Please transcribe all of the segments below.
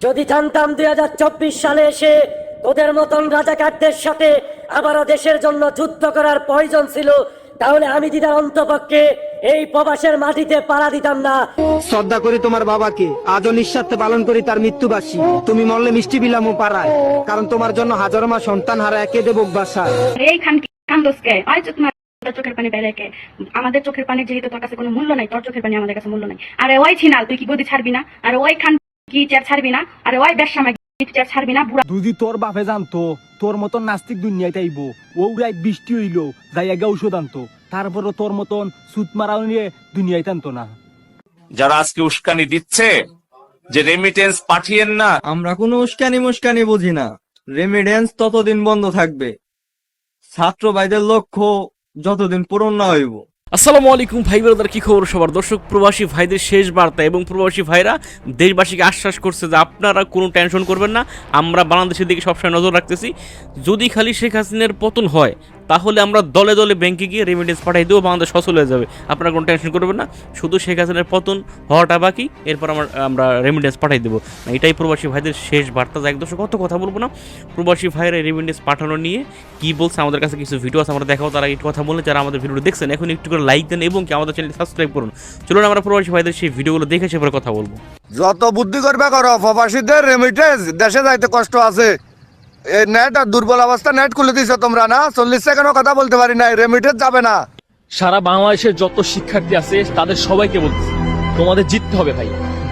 যদি জানতাম দুই হাজার চব্বিশ সালে এসে তোদের মতন রাজাকারদের সাথে আবারও দেশের জন্য যুদ্ধ করার প্রয়োজন ছিল তাহলে আমি দিদার অন্তপক্ষে এই প্রবাসের মাটিতে পাড়া দিতাম না। শ্রদ্ধা করি তোমার বাবাকে আজও নিঃস্বার্থে পালন করি তার মৃত্যুবাসী। তুমি মরলে মিষ্টি বিলামও পাড়ায় কারণ তোমার জন্য হাজারো মা সন্তান হারা একে দেব বাসায় এই খান খানদোসকে চোখের পানি বেড়েকে আমাদের চোখের পানি যেহেতু তোর কাছে কোনো মূল্য নাই তোর চোখের পানি আমাদের কাছে মূল্য নাই। আরে ওই ছিনাল তুই কি গদি ছাড়বি না? আরে ওই খান চেয়ার ছাড়বি না। আরে ওই চেয়ার ছাড়বি না বুড়া। যদি তোর বাপে জানতো তোর মতন নাস্তিক আইব ওরাই বৃষ্টি হইল যাই আগে ঔষধ আনতো। তারপরও তোর মতন সুত মারাও নিয়ে দুনিয়ায় আনতো না। যারা আজকে উস্কানি দিচ্ছে যে রেমিটেন্স পাঠিয়েন না। আমরা কোনো উস্কানি মুস্কানি বুঝি না। রেমিডেন্স ততদিন বন্ধ থাকবে। ছাত্র ভাইদের লক্ষ্য যতদিন পূরণ না হইব। আসসালামু আলাইকুম ভাই ব্রাদার, কী খবর সবার? দর্শক, প্রবাসী ভাইদের শেষ বার্তা এবং প্রবাসী ভাইরা দেশবাসীকে আশ্বাস করছে যে আপনারা কোনো টেনশন করবেন না, আমরা বাংলাদেশের দিকে সবসময় নজর রাখতেছি। যদি খালি শেখ হাসিনার পতন হয় তাহলে আমরা দলে দলে ব্যাংকে গিয়ে রেমিটেন্স পাঠাই দেবো বাংলাদেশ সচল হয়ে যাবে। আপনারা কোনো টেনশন করবেন না। শুধু শেখ হাসিনার পতন হওয়াটা বাকি। এরপর আমরা আমরা রেমিটেন্স পাঠাই দেবো। এটাই প্রবাসী ভাইদের শেষ বার্তা। এক দর্শক, কত কথা বলব না। প্রবাসী ভাইরা রেমিটেন্স পাঠানো নিয়ে কি বলছে আমাদের কাছে কিছু ভিডিও আছে, আমরা দেখাবো। তারা একটু কথা বলে যারা আমাদের ভিডিও দেখছেন, এখন একটু করে লাইক দেন এবং কি আমাদের চ্যানেল সাবস্ক্রাইব করুন। চলুন আমরা প্রবাসী ভাইদের সেই ভিডিওগুলো দেখে সেপরে কথা বলব। যত বুদ্ধি করবে করো, প্রবাসীদের রেমিটেন্স দেশে যাইতে কষ্ট আছে। নেট আর দুর্বল অবস্থা নেট খুলে দিছো তোমরা, না? চল্লিশ কথা বলতে পারি না যাবে না। সারা বাংলাদেশের যত শিক্ষার্থী আছে, তাদের সবাইকে বলতেছি, তোমাদের জিততে হবে ভাই।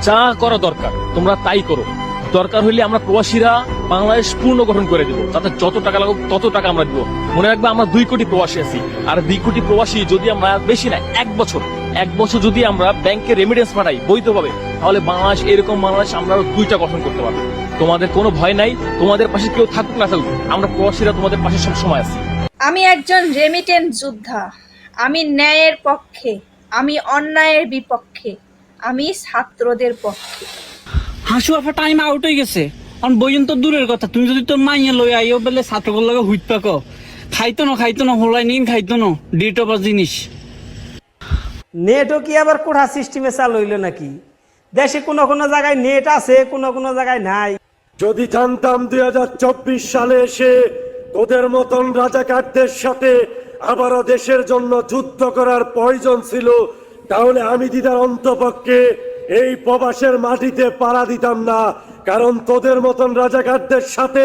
যা করা দরকার, তোমরা তাই করো। দরকার আমরা প্রবাসীরা বাংলাদেশ পূর্ণ গঠন করে দেবো। তাদের যত টাকা লাগুক, তত টাকা আমরা দিব। মনে রাখবে, আমরা দুই কোটি প্রবাসী আছি। আর দুই কোটি প্রবাসী যদি আমরা বেশি না, এক বছর এক বছর যদি আমরা ব্যাংকে রেমিডেন্স পাঠাই বৈধভাবে, তাহলে বাংলাদেশ এরকম বাংলাদেশ আমরা দুইটা গঠন করতে পারব। তোমাদের কোনো ভয় নাই তোমাদের পাশে কেউ থাকুক না থাকুক আমরা প্রবাসীরা তোমাদের পাশে সব সময় আছি। আমি একজন রেমিটেন্ট যোদ্ধা। আমি ন্যায়ের পক্ষে আমি অন্যায়ের বিপক্ষে আমি ছাত্রদের পক্ষে। হাসু আফা টাইম আউট হয়ে গেছে। অন বইন তো দূরের কথা। তুমি যদি তোর মাইয়া লই আইও বেলে ছাত্রগুলো লাগে হুইট পাক খাইতো না খাইতো না হোলাই নিন খাইতো না। ডিট অফ জিনিস। নেটও কি আবার কোঠা সিস্টেমে চালু হইল নাকি? দেশে কোনো কোনো জায়গায় নেট আছে কোনো কোনো জায়গায় নাই। যদি জানতাম দুই হাজার চব্বিশ সালে এসে তোদের মতন রাজাকারদের সাথে আবারও দেশের জন্য যুদ্ধ করার প্রয়োজন ছিল, তাহলে আমি দিদার অন্তপক্ষে এই প্রবাসের মাটিতে পাড়া দিতাম না, কারণ তোদের মতন রাজাকারদের সাথে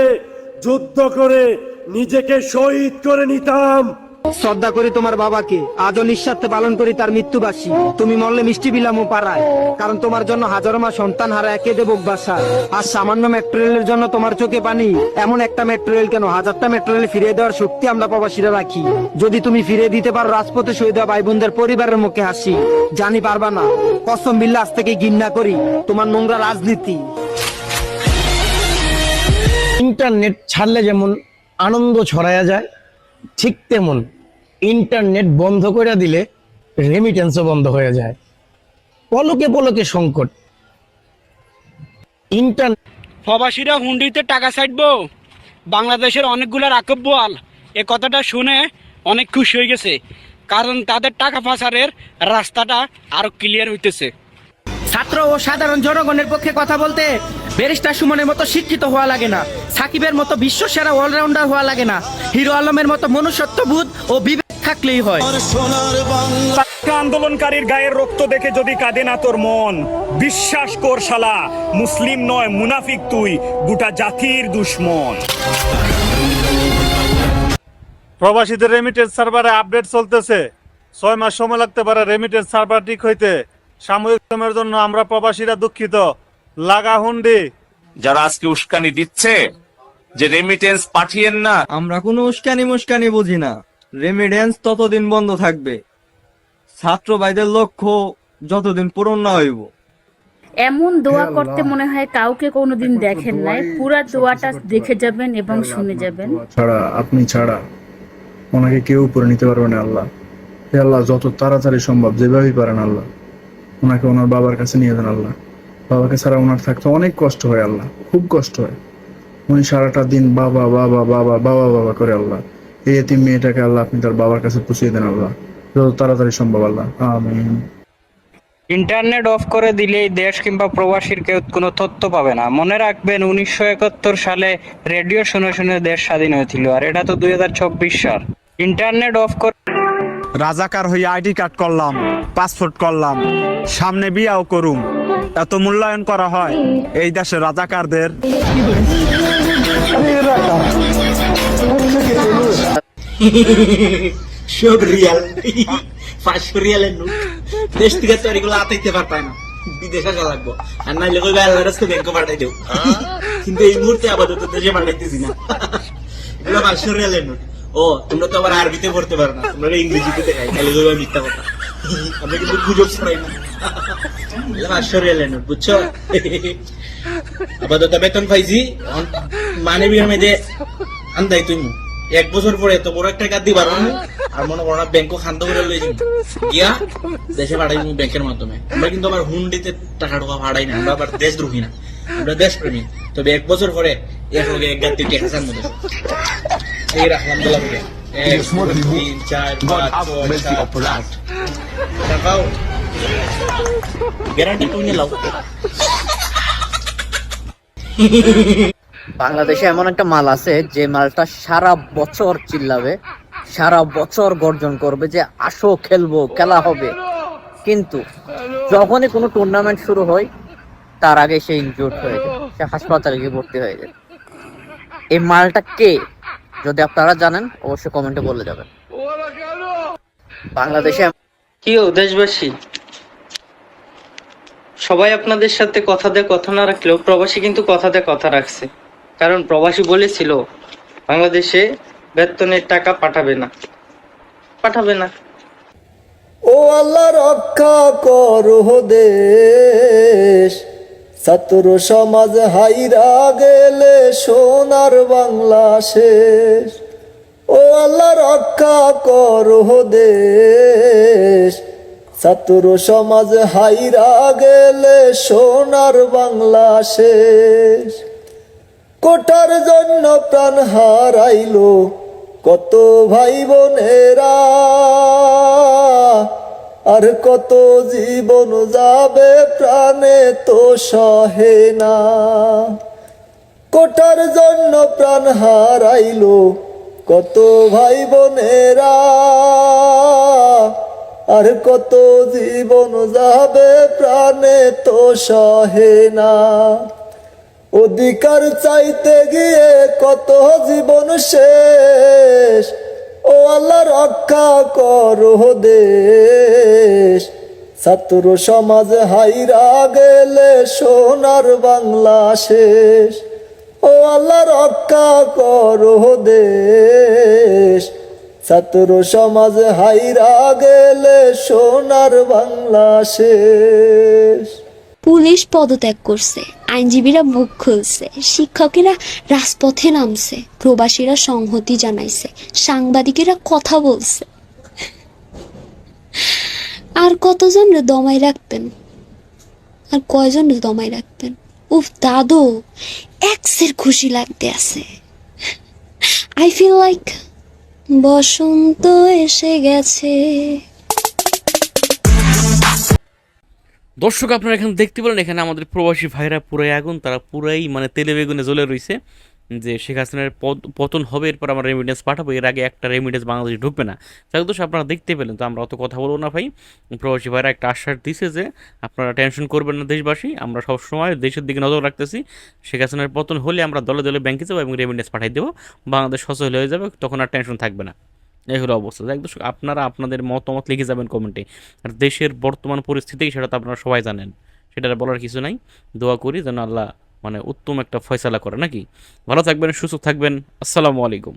যুদ্ধ করে নিজেকে শহীদ করে নিতাম। শ্রদ্ধা করি তোমার বাবাকে। আজও নিঃস্বার্থে পালন করি তার মৃত্যুবাসী। তুমি মরলে মিষ্টি বিলাম ও পাড়ায়। কারণ তোমার জন্য হাজারো মা সন্তান হারা একে দেব বাসায় আর সামান্য মেট্রো রেলের জন্য তোমার চোখে পানি, এমন একটা মেট্রো রেল কেন? হাজারটা মেট্রোরেল ফিরিয়ে দেওয়ার শক্তি আমরা প্রবাসীরা রাখি। যদি তুমি ফিরিয়ে দিতে পারো, রাজপথে শহীদ ভাই বোনদের পরিবারের মুখে হাসি, জানি পারবা না। কসম বিল্লা আজ থেকে ঘৃণা করি তোমার নোংরা রাজনীতি। ইন্টারনেট ছাড়লে যেমন আনন্দ ছড়ায়া যায় ঠিক তেমন ইন্টারনেট বন্ধ করে দিলে রেমিটেন্সও বন্ধ হয়ে যায়। পলকে পলকে সংকট। ইন্টারনেট প্রবাসীরা হুন্ডিতে টাকা ছাড়বো। বাংলাদেশের অনেকগুলো রাকব বোয়াল এ কথাটা শুনে অনেক খুশি হয়ে গেছে কারণ তাদের টাকা পাচারের রাস্তাটা আরও ক্লিয়ার হইতেছে। ছাত্র ও সাধারণ জনগণের পক্ষে কথা বলতে ব্যারিস্টার সুমনের মতো শিক্ষিত হওয়া লাগে না সাকিবের মতো বিশ্ব সেরা অলরাউন্ডার হওয়া লাগে না হিরো আলমের মতো মনুষ্যত্ববোধ ও বিবেক থাকলেই হয়। আন্দোলনকারীর গায়ের রক্ত দেখে যদি কাঁদে না তোর মন বিশ্বাস কর শালা মুসলিম নয় মুনাফিক তুই গোটা জাতির দুশ্মন। প্রবাসীদের রেমিটেন্স সার্ভারে আপডেট চলতেছে। ছয় মাস সময় লাগতে পারে রেমিটেন্স সার্ভার ঠিক হইতে। সাময়িক সময়ের জন্য আমরা প্রবাসীরা দুঃখিত। লাগা হুন্ডি। যারা আজকে উস্কানি দিচ্ছে যে রেমিটেন্স পাঠিয়েন না। আমরা কোনো উস্কানি মুস্কানি বুঝি না। রেমিডেন্স ততদিন বন্ধ থাকবে। ছাত্র ভাইদের লক্ষ্য যতদিন পূরণ না হইব। এমন দোয়া করতে মনে হয় কাউকে কোনোদিন দেখেন নাই। পুরা দোয়াটা দেখে যাবেন এবং শুনে যাবেন। ছাড়া আপনি ছাড়া ওনাকে কেউ উপরে নিতে পারবে না আল্লাহ। হে আল্লাহ যত তাড়াতাড়ি সম্ভব যেভাবেই পারেন আল্লাহ। ওনাকে ওনার বাবার কাছে নিয়ে যান আল্লাহ। বাবাকে ছাড়া ওনার থাকতে অনেক কষ্ট হয় আল্লাহ খুব কষ্ট হয়। উনি সারাটা দিন বাবা বাবা বাবা বাবা বাবা করে আল্লাহ। এই এতিম মেয়েটাকে আল্লাহ আপনি তার বাবার কাছে পুষিয়ে দেন আল্লাহ। যত তাড়াতাড়ি সম্ভব আল্লাহ আমিন। ইন্টারনেট অফ করে দিলেই দেশ কিংবা প্রবাসীর কেউ কোনো তথ্য পাবে না। মনে রাখবেন উনিশশো একাত্তর সালে রেডিও শুনে শুনে দেশ স্বাধীন হয়েছিল আর এটা তো দুই হাজার চব্বিশ সাল। ইন্টারনেট অফ করে রাজাকার হয়ে আইডি কার্ড করলাম পাসপোর্ট করলাম সামনে বিয়াও করুম। এত মূল্যায়ন করা হয় এই দেশে রাজাকারদের। দেশ থেকে না। বিদেশে আর পাঠাই কিন্তু এই মুহূর্তে আপাতত দেশে পাঠাইতেছি না। রিয়ালের ও, তোমরা তো আবার আরবিতে পড়তে পারো না। তোমরা ইংরেজিতে দেখাই। তাহলে মিথ্যা কথা। আমরা কিন্তু গুজব ছড়াই না। বুঝছ? আপাতত বেতন পাইছি এখন মানে বিয়ের মেয়েদের আন্দাই তুমি এক বছর পরে তো বড় একটা কাজ দিবার আর মনে করো না ব্যাংকও খান্ত করে লই যাব গিয়া দেশে পাঠাই ব্যাংকের মাধ্যমে। আমরা কিন্তু আবার হুন্ডিতে টাকা ঢোকা ভাড়াই না আমরা আবার দেশদ্রোহী না। আমরা দেশপ্রেমী। তবে এক বছর পরে এক লগে এক গাড়ি টেকাসার মধ্যে এই রাখলাম দিলাম সাত আট টাকাও গ্যারান্টি তুমি লাও বাংলাদেশে এমন একটা মাল আছে যে মালটা সারা বছর চিল্লাবে সারা বছর গর্জন করবে যে আসো খেলব খেলা হবে। কিন্তু যখনই কোনো টুর্নামেন্ট শুরু হয় তার আগে সে ইনজুর্ড হয়ে যায় সে হাসপাতালে গিয়ে ভর্তি হয়ে যায়। এই মালটা কে? যদি আপনারা জানেন অবশ্যই কমেন্টে বলে যাবেন। বাংলাদেশে কি ও দেশবাসী? সবাই আপনাদের সাথে কথা দিয়ে কথা না রাখলেও প্রবাসী কিন্তু কথা দিয়ে কথা রাখছে। কারণ প্রবাসী বলেছিল বাংলাদেশে বেতনের টাকা পাঠাবে না। পাঠাবে না। ও আল্লাহ রক্ষা করো দেশ। ছাত্র সমাজ হাইরা গেলে সোনার বাংলা শেষ। ও আল্লাহ রক্ষা করো দেশ। ছাত্র সমাজ হাইরা গেলে সোনার বাংলা শেষ। কোটার জন্য প্রাণ হারাইলো কত ভাই বোনেরা। আর কত জীবন যাবে প্রাণে তো সহে না। কোটার জন্য প্রাণ হারাইলো কত ভাই বোনেরা আর কত জীবন যাবে প্রাণে তো সহে না। অধিকার চাইতে গিয়ে কত জীবন শেষ ও আল্লাহ, রক্ষা করো দেশ। ছাত্র সমাজ হাইরা গেলে সোনার বাংলা শেষ। ও আল্লাহ, রক্ষা করো দেশ। ছাত্র সমাজ হাইরা গেলে সোনার বাংলা শেষ। পুলিশ পদত্যাগ করছে। আইনজীবীরা মুখ খুলছে। শিক্ষকেরা রাজপথে নামছে। প্রবাসীরা সংহতি জানাইছে। সাংবাদিকেরা কথা বলছে। আর কতজন দমাই রাখতেন আর কয়জন দমাই রাখতেন উফ, দাদু, এক্সের খুশি লাগতে আছে। আই ফিল লাইক বসন্ত এসে গেছে। দর্শক, আপনারা এখানে দেখতে পেলেন, এখানে আমাদের প্রবাসী ভাইরা পুরাই আগুন, তারা পুরাই মানে তেলে বেগুনে জ্বলে রয়েছে যে শেখ হাসিনার পতন হবে, এরপর আমরা রেমিডেন্স পাঠাবো, এর আগে একটা রেমিডেন্স বাংলাদেশে ঢুকবে না। যাই দোষ আপনারা দেখতে পেলেন, তো আমরা অত কথা বলব না ভাই। প্রবাসী ভাইরা একটা আশ্বাস দিছে যে, আপনারা টেনশন করবেন না দেশবাসী, আমরা সবসময় দেশের দিকে নজর রাখতেছি। শেখ হাসিনার পতন হলে আমরা দলে দলে ব্যাংকে যাব এবং রেমিডেন্স পাঠিয়ে দেবো। বাংলাদেশ সচল হয়ে যাবে, তখন আর টেনশন থাকবে না। এই হলো অবস্থা দেখ দর্শক, আপনারা আপনাদের মতামত লিখে যাবেন কমেন্টে আর দেশের বর্তমান পরিস্থিতি, সেটা তো আপনারা সবাই জানেন। সেটা বলার কিছু নাই। দোয়া করি যেন আল্লাহ মানে উত্তম একটা ফয়সালা করে, নাকি? ভালো থাকবেন, সুস্থ থাকবেন। আসসালামু আলাইকুম।